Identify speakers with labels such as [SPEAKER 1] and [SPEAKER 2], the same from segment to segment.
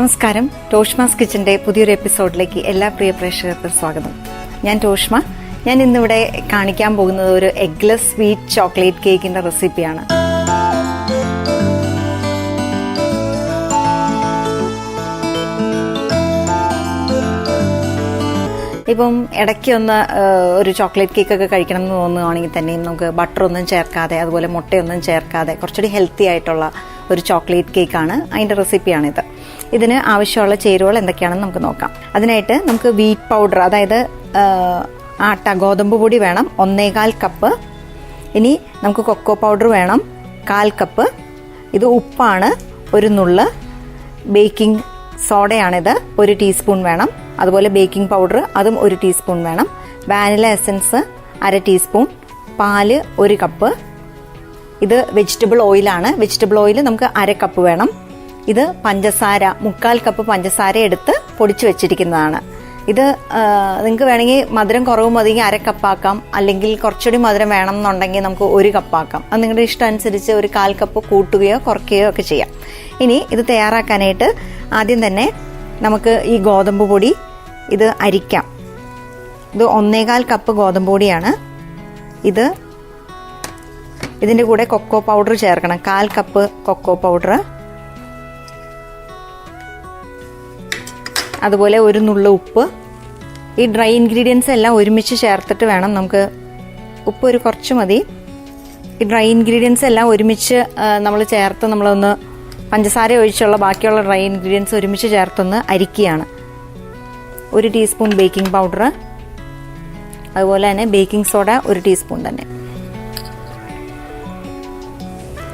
[SPEAKER 1] നമസ്കാരം. ടോഷ്മാസ് കിച്ചന്റെ പുതിയൊരു എപ്പിസോഡിലേക്ക് എല്ലാ പ്രിയ പ്രേക്ഷകർക്കും സ്വാഗതം. ഞാൻ ടോഷ്മ. ഞാൻ ഇന്നിവിടെ കാണിക്കാൻ പോകുന്നത് ഒരു എഗ്ലെസ് സ്വീറ്റ് ചോക്ലേറ്റ് കേക്കിന്റെ റെസിപ്പിയാണ്. ഇപ്പം ഇടയ്ക്ക് ഒന്ന് ഒരു ചോക്ലേറ്റ് കേക്ക് ഒക്കെ കഴിക്കണം എന്ന് തോന്നുകയാണെങ്കിൽ തന്നെയും നമുക്ക് ബട്ടർ ഒന്നും ചേർക്കാതെ അതുപോലെ മുട്ടയൊന്നും ചേർക്കാതെ കുറച്ചുകൂടി ഹെൽത്തി ആയിട്ടുള്ള ഒരു ചോക്ലേറ്റ് കേക്കാണ് അതിന്റെ റെസിപ്പിയാണിത്. ഇതിന് ആവശ്യമുള്ള ചേരുവകൾ എന്തൊക്കെയാണെന്ന് നമുക്ക് നോക്കാം. അതിനായിട്ട് നമുക്ക് വീറ്റ് പൗഡർ അതായത് ആട്ട ഗോതമ്പ് പൊടി വേണം ഒന്നേകാൽ കപ്പ് ഇനി നമുക്ക് കൊക്കോ പൗഡർ വേണം കാൽ കപ്പ് ഇത് ഉപ്പാണ് ഒരു നുള്ള്. ബേക്കിംഗ് സോഡയാണിത് ഒരു ടീസ്പൂൺ വേണം. അതുപോലെ ബേക്കിംഗ് പൗഡർ അതും ഒരു ടീസ്പൂൺ വേണം. വാനില എസൻസ് അര ടീസ്പൂൺ പാൽ ഒരു കപ്പ് ഇത് വെജിറ്റബിൾ ഓയിലാണ് വെജിറ്റബിൾ ഓയിൽ നമുക്ക് അര കപ്പ് വേണം. ഇത് പഞ്ചസാര മുക്കാൽ കപ്പ് പഞ്ചസാര എടുത്ത് പൊടിച്ചു വെച്ചിരിക്കുന്നതാണ്. ഇത് നിങ്ങൾക്ക് വേണമെങ്കിൽ മധുരം കുറവ് മതിയെങ്കിൽ അര കപ്പാക്കാം അല്ലെങ്കിൽ കുറച്ചുകൂടി മധുരം വേണം എന്നുണ്ടെങ്കിൽ നമുക്ക് ഒരു കപ്പാക്കാം അത് നിങ്ങളുടെ ഇഷ്ടം അനുസരിച്ച് ഒരു കാൽ കപ്പ് കൂട്ടുകയോ കുറയ്ക്കുകയോ ഒക്കെ ചെയ്യാം. ഇനി ഇത് തയ്യാറാക്കാനായിട്ട് ആദ്യം തന്നെ നമുക്ക് ഈ ഗോതമ്പ് പൊടി ഇത് അരിക്കാം. ഇത് ഒന്നേകാൽ കപ്പ് ഗോതമ്പ് പൊടിയാണ്. ഇത് ഇതിന്റെ കൂടെ കൊക്കോ പൗഡർ ചേർക്കണം. കാൽ കപ്പ് കൊക്കോ പൗഡർ അതുപോലെ ഒരു നുള്ള ഉപ്പ്. ഈ ഡ്രൈ ഇൻഗ്രീഡിയൻസ് എല്ലാം ഒരുമിച്ച് ചേർത്തിട്ട് വേണം നമുക്ക് ഉപ്പ് ഒരു കുറച്ച് മതി. ഈ ഡ്രൈ ഇൻഗ്രീഡിയൻസ് എല്ലാം ഒരുമിച്ച് നമ്മൾ ചേർത്ത് നമ്മളൊന്ന് പഞ്ചസാര ഒഴിച്ചുള്ള ബാക്കിയുള്ള ഡ്രൈ ഇൻഗ്രീഡിയൻസ് ഒരുമിച്ച് ചേർത്തൊന്ന് അരിക്കുകയാണ്. ഒരു ടീസ്പൂൺ ബേക്കിംഗ് പൗഡർ അതുപോലെ തന്നെ ബേക്കിംഗ് സോഡ ഒരു ടീസ്പൂൺ തന്നെ.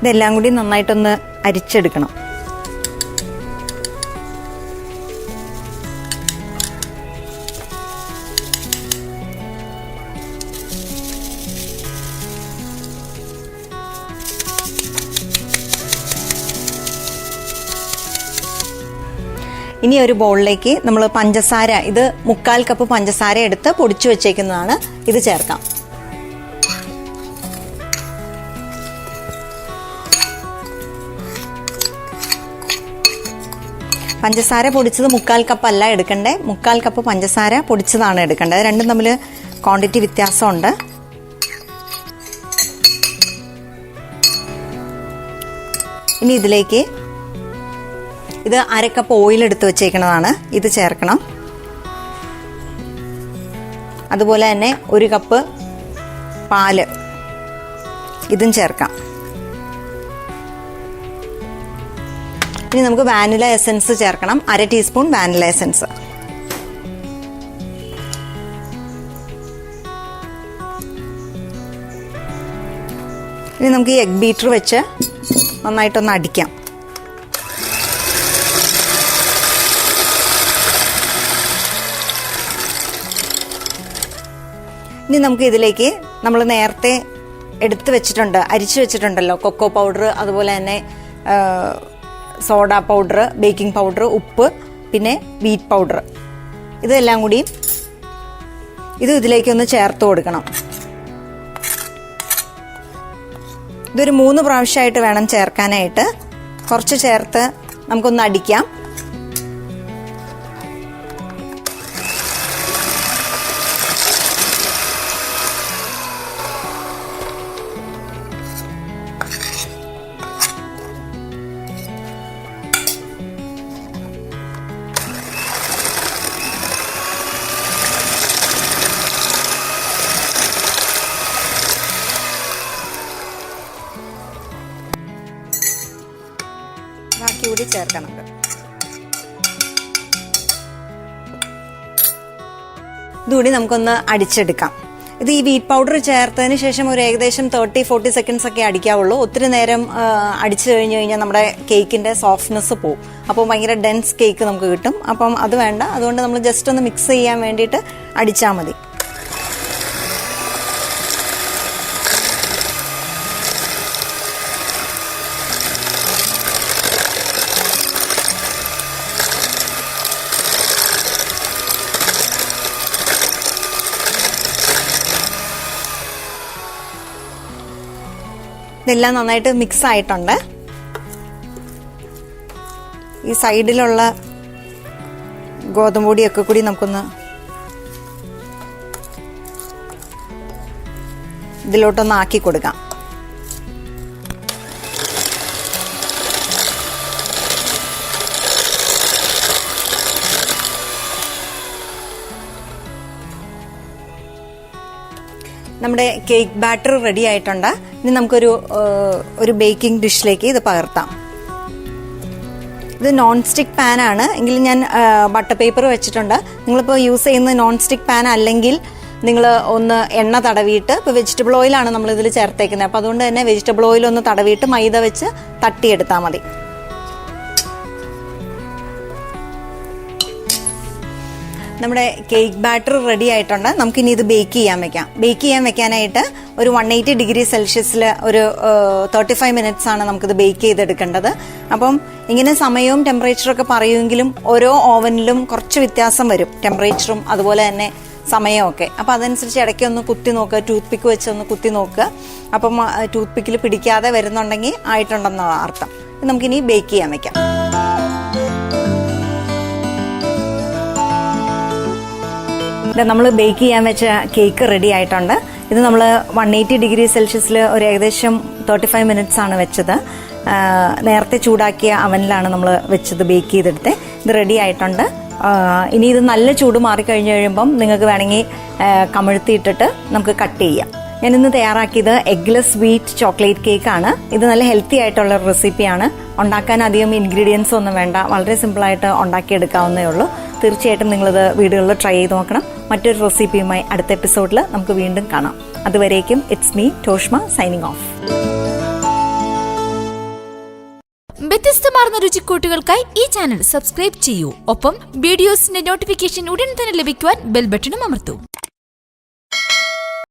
[SPEAKER 1] ഇതെല്ലാം കൂടി നന്നായിട്ടൊന്ന് അരിച്ചെടുക്കണം. ഇനി ഒരു ബൗളിലേക്ക് നമ്മൾ പഞ്ചസാര ഇത് മുക്കാൽ കപ്പ് പഞ്ചസാര എടുത്ത് പൊടിച്ചു വെച്ചേക്കുന്നതാണ്. ഇത് ചേർക്കാം. പഞ്ചസാര പൊടിച്ചത് മുക്കാൽ കപ്പ് അല്ല എടുക്കണ്ടേ? മുക്കാൽ കപ്പ് പഞ്ചസാര പൊടിച്ചതാണ് എടുക്കേണ്ടത് രണ്ടും തമ്മിൽ ക്വാണ്ടിറ്റി വ്യത്യാസമുണ്ട്. ഇനി ഇതിലേക്ക് ഇത് അരക്കപ്പ് കപ്പ് ഓയിൽ എടുത്ത് വെച്ചേക്കുന്നതാണ് ഇത് ചേർക്കണം. അതുപോലെ തന്നെ ഒരു കപ്പ് പാൽ. ഇതും ചേർക്കാം. ഇനി നമുക്ക് വാനില എസൻസ് ചേർക്കണം. അര ടീസ്പൂൺ വാനില എസൻസ് ഇനി നമുക്ക് ഈ എഗ് ബീറ്റർ വെച്ച് നന്നായിട്ടൊന്ന് അടിക്കാം. ഇനി നമുക്ക് ഇതിലേക്ക് നമ്മൾ നേരത്തെ എടുത്തു വെച്ചിട്ടുണ്ട് അരിച്ചു വെച്ചിട്ടുണ്ടല്ലോ. കൊക്കോ പൗഡർ അതുപോലെ തന്നെ സോഡ പൗഡർ ബേക്കിംഗ് പൗഡർ ഉപ്പ് പിന്നെ വീറ്റ് പൗഡർ. ഇതെല്ലാം കൂടി ഇത് ഇതിലേക്ക് ഒന്ന് ചേർത്ത് കൊടുക്കണം. ഇതൊരു മൂന്ന് പ്രാവശ്യമായിട്ട് വേണം ചേർക്കാനായിട്ട്. കുറച്ച് ചേർത്ത് നമുക്കൊന്ന് അടിക്കാം. ബാക്കി കൂടി ചേർക്കണം. ഇതുകൂടി നമുക്കൊന്ന് അടിച്ചെടുക്കാം. ഇത് ഈ വീറ്റ് പൗഡർ ചേർത്തതിന് ശേഷം ഒരു ഏകദേശം തേർട്ടി ഫോർട്ടി സെക്കൻഡ്സ് ഒക്കെ അടിക്കാവുള്ളൂ. ഒത്തിരി നേരം അടിച്ചു കഴിഞ്ഞു കഴിഞ്ഞാൽ നമ്മുടെ കേക്കിന്റെ സോഫ്റ്റ്നെസ് പോവും. അപ്പോൾ ഭയങ്കര ഡെൻസ് കേക്ക് നമുക്ക് കിട്ടും. അപ്പം അത് വേണ്ട. അതുകൊണ്ട് നമ്മൾ ജസ്റ്റ് ഒന്ന് മിക്സ് ചെയ്യാൻ വേണ്ടിയിട്ട് അടിച്ചാൽ മതി. ഇതെല്ലാം നന്നായിട്ട് മിക്സ് ആയിട്ടുണ്ട്. ഈ സൈഡിലുള്ള ഗോതമ്പൊടിയൊക്കെ കൂടി നമുക്കൊന്ന് ഇതിലോട്ടൊന്ന് ആക്കി കൊടുക്കാം. നമ്മുടെ കേക്ക് ബാറ്റർ റെഡി ആയിട്ടുണ്ട്. ഇനി നമുക്കൊരു ഒരു ബേക്കിംഗ് ഡിഷിലേക്ക് ഇത് പകർത്താം. ഇത് നോൺ സ്റ്റിക്ക് പാൻ ആണ്. എങ്കിൽ ഞാൻ ബട്ടർ പേപ്പർ വെച്ചിട്ടുണ്ട്. നിങ്ങളിപ്പോൾ യൂസ് ചെയ്യുന്ന നോൺ സ്റ്റിക്ക് പാൻ അല്ലെങ്കിൽ നിങ്ങൾ ഒന്ന് എണ്ണ തടവിയിട്ട് ഇപ്പോൾ വെജിറ്റബിൾ ഓയിലാണ് നമ്മൾ ഇതിൽ ചേർത്തേക്കുന്നത്. അപ്പോൾ അതുകൊണ്ട് തന്നെ വെജിറ്റബിൾ ഓയിൽ ഒന്ന് തടവിയിട്ട് മൈദ വെച്ച് തട്ടിയെടുത്താൽ മതി. നമ്മുടെ കേക്ക് ബാറ്റർ റെഡി ആയിട്ടുണ്ട്. നമുക്കിനി ഇത് ബേക്ക് ചെയ്യാൻ വെക്കാം. ബേക്ക് ചെയ്യാൻ വെക്കാനായിട്ട് ഒരു വൺ എയ്റ്റി ഡിഗ്രി സെൽഷ്യസിൽ ഒരു തേർട്ടി ഫൈവ് മിനിറ്റ്സ് ആണ് നമുക്കിത് ബേക്ക് ചെയ്തെടുക്കേണ്ടത്. അപ്പം ഇങ്ങനെ സമയവും ടെമ്പറേച്ചറൊക്കെ പറയുമെങ്കിലും ഓരോ ഓവനിലും കുറച്ച് വ്യത്യാസം വരും. ടെമ്പറേച്ചറും അതുപോലെ തന്നെ സമയമൊക്കെ അപ്പം അതനുസരിച്ച് ഇടയ്ക്ക് ഒന്ന് കുത്തി നോക്കുക ടൂത്ത് പിക്ക് വെച്ച് ഒന്ന് കുത്തി നോക്കുക അപ്പം ടൂത്ത് പിക്കിൽ പിടിക്കാതെ വരുന്നുണ്ടെങ്കിൽ ആയിട്ടുണ്ടെന്നുള്ള അർത്ഥം. നമുക്കിനി ബേക്ക് ചെയ്യാൻ വെക്കാം. നമ്മൾ ബേക്ക് ചെയ്യാൻ വെച്ച കേക്ക് റെഡി ആയിട്ടുണ്ട്. ഇത് നമ്മൾ വൺ എയ്റ്റി ഡിഗ്രി സെൽഷ്യസിൽ ഒരു ഏകദേശം തേർട്ടി ഫൈവ് മിനിറ്റ്സ് ആണ് വെച്ചത്. നേരത്തെ ചൂടാക്കിയ അവനിലാണ് നമ്മൾ വെച്ചത് ബേക്ക് ചെയ്തെടുത്ത്. ഇത് റെഡി ആയിട്ടുണ്ട്. ഇനി ഇത് നല്ല ചൂട് മാറിക്കഴിഞ്ഞ് കഴിയുമ്പം നിങ്ങൾക്ക് വേണമെങ്കിൽ കമഴ്ത്തിയിട്ടിട്ട് നമുക്ക് കട്ട് ചെയ്യാം. ഞാനിന്ന് തയ്യാറാക്കിയത് എഗ്ലെസ് സ്വീറ്റ് ചോക്ലേറ്റ് കേക്ക് ആണ്. ഇത് നല്ല ഹെൽത്തി ആയിട്ടുള്ള റെസിപ്പിയാണ് ഉണ്ടാക്കാൻ അധികം ഇൻഗ്രീഡിയൻസ് ഒന്നും വേണ്ട. വളരെ സിമ്പിളായിട്ട് ഉണ്ടാക്കിയെടുക്കാവുന്നേ ഉള്ളൂ. തീർച്ചയായിട്ടും നിങ്ങളിത് വീടുകളിൽ ട്രൈ ചെയ്ത് നോക്കണം. മറ്റൊരു റെസിപ്പിയുമായി അടുത്ത എപ്പിസോഡിൽ നമുക്ക് വീണ്ടും കാണാം. അതുവരേക്കും it's me Toshma signing off
[SPEAKER 2] വ്യത്യസ്തമാർന്ന രുചിക്കൂട്ടുകൾക്കായി ഈ ചാനൽ സബ്സ്ക്രൈബ് ചെയ്യൂ. ഒപ്പം വീഡിയോസിന്റെ നോട്ടിഫിക്കേഷൻ ഉടൻ തന്നെ ലഭിക്കുവാൻ ബെൽ ബട്ടണും അമർത്തൂ.